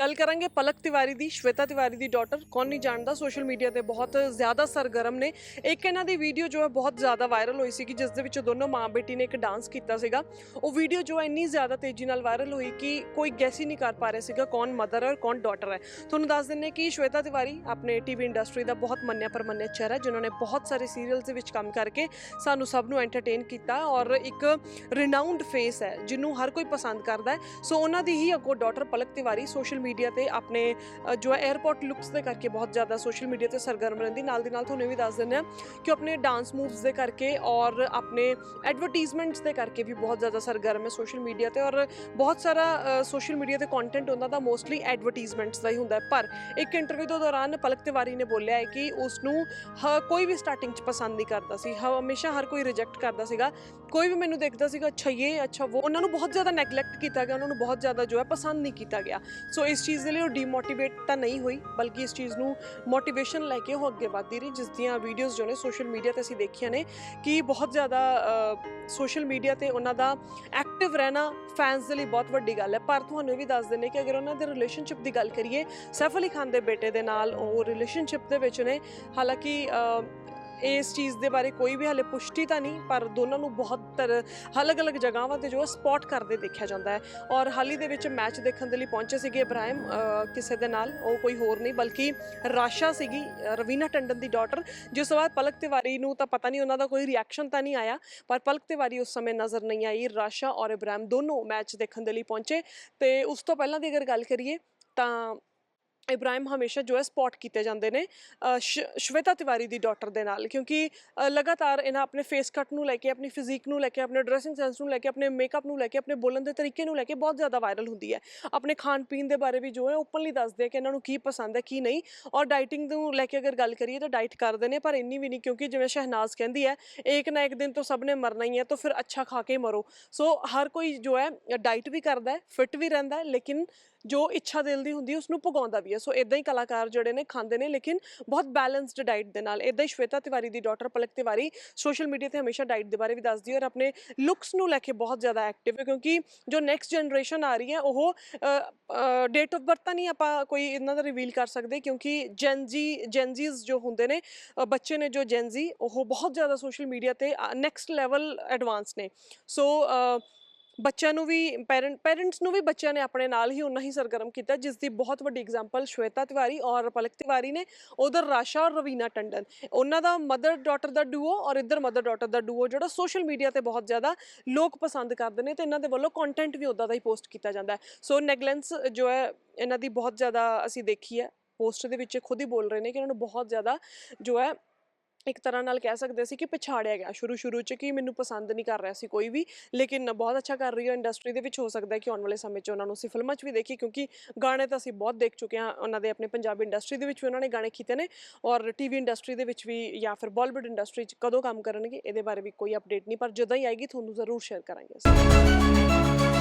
ਗੱਲ ਕਰਾਂਗੇ ਪਲਕ ਤਿਵਾਰੀ ਦੀ, ਸ਼ਵੇਤਾ ਤਿਵਾਰੀ ਦੀ ਡਾਟਰ ਕੌਣ ਨਹੀਂ ਜਾਣਦਾ ਸੋਸ਼ਲ ਮੀਡੀਆ ਤੇ ਬਹੁਤ ਜ਼ਿਆਦਾ ਸਰਗਰਮ ਨੇ। ਇੱਕ ਇਹਨਾਂ ਦੀ ਵੀਡੀਓ ਜੋ ਹੈ ਬਹੁਤ ਜ਼ਿਆਦਾ ਵਾਇਰਲ ਹੋਈ ਸੀ ਕਿ ਜਿਸ ਦੇ ਵਿੱਚ ਦੋਨੋਂ ਮਾਂ ਬੇਟੀ ਨੇ ਇੱਕ ਡਾਂਸ ਕੀਤਾ ਸੀਗਾ। ਉਹ ਵੀਡੀਓ ਜੋ ਹੈ ਇੰਨੀ ਜ਼ਿਆਦਾ ਤੇਜ਼ੀ ਨਾਲ ਵਾਇਰਲ ਹੋਈ ਕਿ ਕੋਈ ਗੈਸ ਹੀ ਨਹੀਂ ਕਰ ਪਾ ਰਿਹਾ ਸੀਗਾ ਕੌਣ ਮਦਰ ਹੈ ਔਰ ਕੌਣ ਡਾਟਰ ਹੈ। ਤੁਹਾਨੂੰ ਦੱਸ ਦਿੰਨੇ ਕਿ ਸ਼ਵੇਤਾ ਤਿਵਾਰੀ ਆਪਣੇ ਟੀਵੀ ਇੰਡਸਟਰੀ ਦਾ ਬਹੁਤ ਮੰਨਿਆ ਪਰਮੰਨਿਆ ਚਿਹਰਾ ਹੈ, ਜਿਨ੍ਹਾਂ ਨੇ ਬਹੁਤ ਸਾਰੇ ਸੀਰੀਅਲਸ ਦੇ ਵਿੱਚ ਕੰਮ ਕਰਕੇ ਸਾਨੂੰ ਸਭ ਨੂੰ ਐਂਟਰਟੇਨ ਕੀਤਾ ਔਰ ਇੱਕ ਰਿਨਾਊਂਡ ਫੇਸ ਹੈ, ਜਿਹਨੂੰ ਹਰ ਕੋਈ ਪਸੰਦ ਕਰਦਾ ਹੈ। ਸੋ ਉਹਨਾਂ ਦੀ ਹੀ ਅੱਗੋਂ daughter Palak Tiwari social media ਤੇ ਆਪਣੇ ਜੋ ਹੈ 에어ਪੋਰਟ ਲੁੱਕਸ ਦੇ ਕਰਕੇ ਬਹੁਤ ਜ਼ਿਆਦਾ ਸੋਸ਼ਲ ਮੀਡੀਆ ਤੇ ਸਰਗਰਮ ਰਹਿੰਦੀ। ਨਾਲ ਦੀ ਨਾਲ ਤੁਹਾਨੂੰ ਵੀ ਦੱਸ ਦਿੰਦੇ ਹਾਂ ਕਿ ਉਹ ਆਪਣੇ ਡਾਂਸ ਮੂਵਸ ਦੇ ਕਰਕੇ ਔਰ ਆਪਣੇ ਐਡਵਰਟਾਈਜ਼ਮੈਂਟਸ ਦੇ ਕਰਕੇ ਵੀ ਬਹੁਤ ਜ਼ਿਆਦਾ ਸਰਗਰਮ ਹੈ ਸੋਸ਼ਲ ਮੀਡੀਆ ਤੇ। ਔਰ ਬਹੁਤ ਸਾਰਾ ਸੋਸ਼ਲ ਮੀਡੀਆ ਤੇ ਕੰਟੈਂਟ ਉਹਨਾਂ ਦਾ ਮੋਸਟਲੀ ਐਡਵਰਟਾਈਜ਼ਮੈਂਟਸ ਦਾ ਹੀ ਹੁੰਦਾ ਪਰ ਇੱਕ ਇੰਟਰਵਿਊ ਦੇ ਦੌਰਾਨ ਪਲਕ ਤਿਵਾਰੀ ਨੇ ਬੋਲਿਆ ਹੈ ਕਿ ਉਸ ਨੂੰ ਹ- ਕੋਈ ਵੀ ਸਟਾਰਟਿੰਗ 'ਚ ਪਸੰਦ ਨਹੀਂ ਕਰਦਾ ਸੀ। ਹਮੇਸ਼ਾ ਹਰ ਕੋਈ ਰਿਜੈਕਟ ਕਰਦਾ ਸੀਗਾ। ਕੋਈ ਵੀ ਮੈਨੂੰ ਦੇਖਦਾ ਸੀਗਾ, ਅੱਛਾ ਇਹ ਅੱਛਾ ਉਹ ਉਹਨਾਂ ਨੂੰ ਬਹੁਤ ਜ਼ਿਆਦਾ ਨੈਗਲੈਕਟ ਕੀਤਾ ਗਿਆ, ਉਹਨਾਂ ਨੂੰ ਬਹੁਤ ਜ਼ਿਆਦਾ ਜੋ ਹੈ ਪਸੰਦ ਨਹੀਂ ਕੀਤਾ ਗਿਆ। ਸੋ ਇਸ ਇਸ ਚੀਜ਼ ਦੇ ਲਈ ਉਹ ਡੀਮੋਟੀਵੇਟ ਤਾਂ ਨਹੀਂ ਹੋਈ, ਬਲਕਿ ਇਸ ਚੀਜ਼ ਨੂੰ ਮੋਟੀਵੇਸ਼ਨ ਲੈ ਕੇ ਉਹ ਅੱਗੇ ਵੱਧਦੀ ਰਹੀ, ਜਿਸ ਦੀਆਂ ਵੀਡੀਓਜ਼ ਜੋ ਨੇ ਸੋਸ਼ਲ ਮੀਡੀਆ ਤੇ ਅਸੀਂ ਦੇਖੀਆਂ ਨੇ ਕਿ ਬਹੁਤ ਜ਼ਿਆਦਾ ਸੋਸ਼ਲ ਮੀਡੀਆ ਤੇ ਉਹਨਾਂ ਦਾ ਐਕਟਿਵ ਰਹਿਣਾ ਫੈਨਸ ਦੇ ਲਈ ਬਹੁਤ ਵੱਡੀ ਗੱਲ ਹੈ। ਪਰ ਤੁਹਾਨੂੰ ਇਹ ਵੀ ਦੱਸ ਦਿੰਨੇ ਕਿ ਅਗਰ ਉਹਨਾਂ ਦੇ ਰਿਲੇਸ਼ਨਸ਼ਿਪ ਦੀ ਗੱਲ ਕਰੀਏ, ਸੈਫ ਅਲੀ ਖਾਨ ਦੇ ਬੇਟੇ ਦੇ ਨਾਲ ਉਹ ਰਿਲੇਸ਼ਨਸ਼ਿਪ ਦੇ ਵਿੱਚ ਨੇ, ਹਾਲਾਂਕਿ ਇਸ ਚੀਜ਼ ਦੇ ਬਾਰੇ ਕੋਈ ਵੀ ਹਲੇ ਪੁਸ਼ਟੀ ਤਾਂ ਨਹੀਂ, ਪਰ ਦੋਨਾਂ ਨੂੰ ਬਹੁਤ ਤਰ, ਅਲੱਗ-ਅਲੱਗ ਜਗ੍ਹਾਵਾਂ ਤੇ ਜੋ ਸਪੌਟ ਕਰਦੇ ਦੇਖਿਆ ਜਾਂਦਾ ਹੈ। ਔਰ ਹਾਲ ਹੀ ਦੇ ਵਿੱਚ ਮੈਚ ਦੇਖਣ ਦੇ ਲਈ ਪਹੁੰਚੇ ਸੀਗੇ ਇਬਰਾਹਿਮ ਕਿਸੇ ਦੇ ਨਾਲ, ਉਹ ਕੋਈ ਹੋਰ ਨਹੀਂ, ਬਲਕਿ ਰਾਸ਼ਾ ਸੀਗੀ, ਰਵੀਨਾ ਟੰਡਨ ਦੀ ਡਾਟਰ ਜਿਸ ਤੋਂ ਬਾਅਦ ਪਲਕ ਤਿਵਾਰੀ ਨੂੰ ਤਾਂ ਪਤਾ ਨਹੀਂ, ਉਹਨਾਂ ਦਾ ਕੋਈ ਰਿਐਕਸ਼ਨ ਤਾਂ ਨਹੀਂ ਆਇਆ, ਪਰ ਪਲਕ ਤਿਵਾਰੀ ਉਸ ਸਮੇਂ ਨਜ਼ਰ ਨਹੀਂ ਆਈ ਰਾਸ਼ਾ ਔਰ ਇਬਰਾਹਿਮ ਦੋਨੋਂ ਮੈਚ ਦੇਖਣ ਦੇ ਲਈ ਪਹੁੰਚੇ। ਤੇ ਉਸ ਤੋਂ ਪਹਿਲਾਂ ਦੀ ਅਗਰ ਗੱਲ ਕਰੀਏ, ਤਾਂ ਇਬਰਾਹਿਮ ਹਮੇਸ਼ਾ ਜੋ ਹੈ ਸਪੌਟ ਕੀਤੇ ਜਾਂਦੇ ਨੇ ਸ਼- ਸ਼ਵੇਤਾ ਤਿਵਾਰੀ ਦੀ ਡਾਟਰ ਦੇ ਨਾਲ, ਕਿਉਂਕਿ ਲਗਾਤਾਰ ਇਹਨਾਂ ਆਪਣੇ ਫੇਸ ਕੱਟ ਨੂੰ ਲੈ ਕੇ, ਆਪਣੀ ਫਿਜ਼ੀਕ ਨੂੰ ਲੈ ਕੇ, ਆਪਣੇ ਡਰੈਸਿੰਗ ਸੈਂਸ ਨੂੰ ਲੈ ਕੇ, ਆਪਣੇ ਮੇਕਅਪ ਨੂੰ ਲੈ ਕੇ, ਆਪਣੇ ਬੋਲਣ ਦੇ ਤਰੀਕੇ ਨੂੰ ਲੈ ਕੇ ਬਹੁਤ ਜ਼ਿਆਦਾ ਵਾਇਰਲ ਹੁੰਦੀ ਹੈ। ਆਪਣੇ ਖਾਣ ਪੀਣ ਦੇ ਬਾਰੇ ਵੀ ਜੋ ਹੈ ਓਪਨਲੀ ਦੱਸਦੇ ਆ ਕਿ ਇਹਨਾਂ ਨੂੰ ਕੀ ਪਸੰਦ ਹੈ, ਕੀ ਨਹੀਂ। ਔਰ ਡਾਈਟਿੰਗ ਨੂੰ ਲੈ ਕੇ ਅਗਰ ਗੱਲ ਕਰੀਏ ਤਾਂ ਡਾਈਟ ਕਰਦੇ ਨੇ, ਪਰ ਇੰਨੀ ਵੀ ਨਹੀਂ, ਕਿਉਂਕਿ ਜਿਵੇਂ ਸ਼ਹਿਨਾਜ਼ ਕਹਿੰਦੀ ਹੈ, ਇੱਕ ਨਾ ਇੱਕ ਦਿਨ ਤੋਂ ਸਭ ਨੇ ਮਰਨਾ ਹੀ ਹੈ, ਤਾਂ ਫਿਰ ਅੱਛਾ ਖਾ ਕੇ ਮਰੋ। ਸੋ ਹਰ ਕੋਈ ਜੋ ਹੈ ਡਾਈਟ ਵੀ ਕਰਦਾ ਹੈ ਫਿਟ ਵੀ ਰਹਿੰਦਾ ਹੈ, ਲੇਕਿਨ ਜੋ ਇੱਛਾ ਦਿਲ ਦੀ ਹੁੰਦੀ ਹੈ ਉਸ ਨੂੰ ਪੁਗਾਉਂਦਾ ਵੀ ਹੈ। ਸੋ ਇਦਾਂ ਹੀ ਕਲਾਕਾਰ ਜਿਹੜੇ ਨੇ ਖਾਂਦੇ ਨੇ, ਲੇਕਿਨ ਬਹੁਤ ਬੈਲੈਂਸਡ ਡਾਈਟ ਦੇ ਨਾਲ। ਇਦਾਂ ਹੀ ਸ਼ਵੇਤਾ ਤਿਵਾਰੀ ਦੀ daughter Palak Tiwari social media ਤੇ ਹਮੇਸ਼ਾ ਡਾਈਟ ਦੇ ਬਾਰੇ ਵੀ ਦੱਸਦੀ ਹੈ ਔਰ ਆਪਣੇ ਲੁੱਕਸ ਨੂੰ ਲੈ ਕੇ ਬਹੁਤ ਜ਼ਿਆਦਾ ਐਕਟਿਵ ਹੈ ਕਿਉਂਕਿ ਜੋ ਨੈਕਸਟ ਜਨਰੇਸ਼ਨ ਆ ਰਹੀ ਹੈ, ਉਹ ਡੇਟ ਆਫ ਬਰਥ ਤਾਂ ਨਹੀਂ ਆਪਾਂ ਕੋਈ ਇਹਨਾਂ ਦਾ ਰਿਵੀਲ ਕਰ ਸਕਦੇ ਕਿਉਂਕਿ ਜੈਨਜੀ ਜੈਨਜੀਜ਼ ਜੋ ਹੁੰਦੇ ਨੇ ਬੱਚੇ ਨੇ ਜੋ ਜੈਨਜੀ ਉਹ ਬਹੁਤ ਜ਼ਿਆਦਾ ਸੋਸ਼ਲ ਮੀਡੀਆ ਤੇ ਨੈਕਸਟ ਲੈਵਲ ਐਡਵਾਂਸ ਨੇ। ਸੋ ਬੱਚਿਆਂ ਨੂੰ ਵੀ ਪੈਰੈਂਟ ਪੈਰੈਂਟਸ ਨੂੰ ਵੀ ਬੱਚਿਆਂ ਨੇ ਆਪਣੇ ਨਾਲ ਹੀ ਉਨਾ ਹੀ ਸਰਗਰਮ ਕੀਤਾ ਜਿਸ ਦੀ ਬਹੁਤ ਵੱਡੀ ਐਗਜ਼ਾਮਪਲ ਸ਼ਵੇਤਾ ਤਿਵਾਰੀ ਔਰ ਪਲਕ ਤਿਵਾਰੀ ਨੇ ਉਧਰ ਰਾਸ਼ਾ ਔਰ ਰਵੀਨਾ ਟੰਡਨ। ਉਹਨਾਂ ਦਾ ਮਦਰ ਡਾਟਰ ਦਾ ਡੂਓ ਔਰ ਇੱਧਰ ਮਦਰ ਡਾਟਰ ਦਾ ਡੂਓ ਜਿਹੜਾ ਸੋਸ਼ਲ ਮੀਡੀਆ ਤੇ ਬਹੁਤ ਜ਼ਿਆਦਾ ਲੋਕ ਪਸੰਦ ਕਰਦੇ ਨੇ ਤੇ ਇਹਨਾਂ ਦੇ ਵੱਲੋਂ ਕੰਟੈਂਟ ਵੀ ਉਦਾਂ ਦਾ ਹੀ ਪੋਸਟ ਕੀਤਾ ਜਾਂਦਾ ਹੈ। ਸੋ ਨੈਗਲੈਂਸ ਜੋ ਹੈ, ਇਹਨਾਂ ਦੀ ਬਹੁਤ ਜ਼ਿਆਦਾ ਅਸੀਂ ਦੇਖੀ ਹੈ ਪੋਸਟ ਦੇ ਵਿੱਚ ਖੁਦ ਹੀ ਬੋਲ ਰਹੇ ਨੇ ਕਿ ਇਹਨਾਂ ਨੂੰ ਬਹੁਤ ਜ਼ਿਆਦਾ ਜੋ ਹੈ ਇੱਕ ਤਰ੍ਹਾਂ ਨਾਲ ਕਹਿ ਸਕਦੇ ਸੀ ਕਿ ਪਛਾੜਿਆ ਗਿਆ ਸ਼ੁਰੂ ਸ਼ੁਰੂ ਚ ਕਿ ਮੈਨੂੰ ਪਸੰਦ ਨਹੀਂ ਕਰ ਰਿਹਾ ਸੀ ਕੋਈ ਵੀ, ਲੇਕਿਨ ਬਹੁਤ ਅੱਛਾ ਕਰ ਰਹੀ ਹੈ ਇੰਡਸਟਰੀ ਦੇ ਵਿੱਚ ਹੋ ਸਕਦਾ ਹੈ ਕਿ ਆਉਣ ਵਾਲੇ ਸਮੇਂ 'ਚ ਉਹਨਾਂ ਨੂੰ ਅਸੀਂ ਫਿਲਮਾਂ 'ਚ ਵੀ ਦੇਖੀ ਕਿਉਂਕਿ ਗਾਣੇ ਤਾਂ ਅਸੀਂ ਬਹੁਤ ਦੇਖ ਚੁੱਕੇ ਹਾਂ, ਉਹਨਾਂ ਦੇ ਆਪਣੇ ਪੰਜਾਬੀ ਇੰਡਸਟਰੀ ਦੇ ਵਿੱਚ ਵੀ ਉਹਨਾਂ ਨੇ ਗਾਣੇ ਕੀਤੇ ਨੇ ਔਰ ਟੀਵੀ ਇੰਡਸਟਰੀ ਦੇ ਵਿੱਚ ਵੀ ਜਾਂ ਫਿਰ ਬਾਲੀਵੁੱਡ ਇੰਡਸਟਰੀ 'ਚ ਕਦੋਂ ਕੰਮ ਕਰਨਗੇ, ਇਹਦੇ ਬਾਰੇ ਵੀ ਕੋਈ ਅਪਡੇਟ ਨਹੀਂ, ਪਰ ਜਦੋਂ ਹੀ ਆਏਗੀ, ਤੁਹਾਨੂੰ ਜ਼ਰੂਰ ਸ਼ੇਅਰ ਕਰਾਂਗੇ ਅਸੀਂ।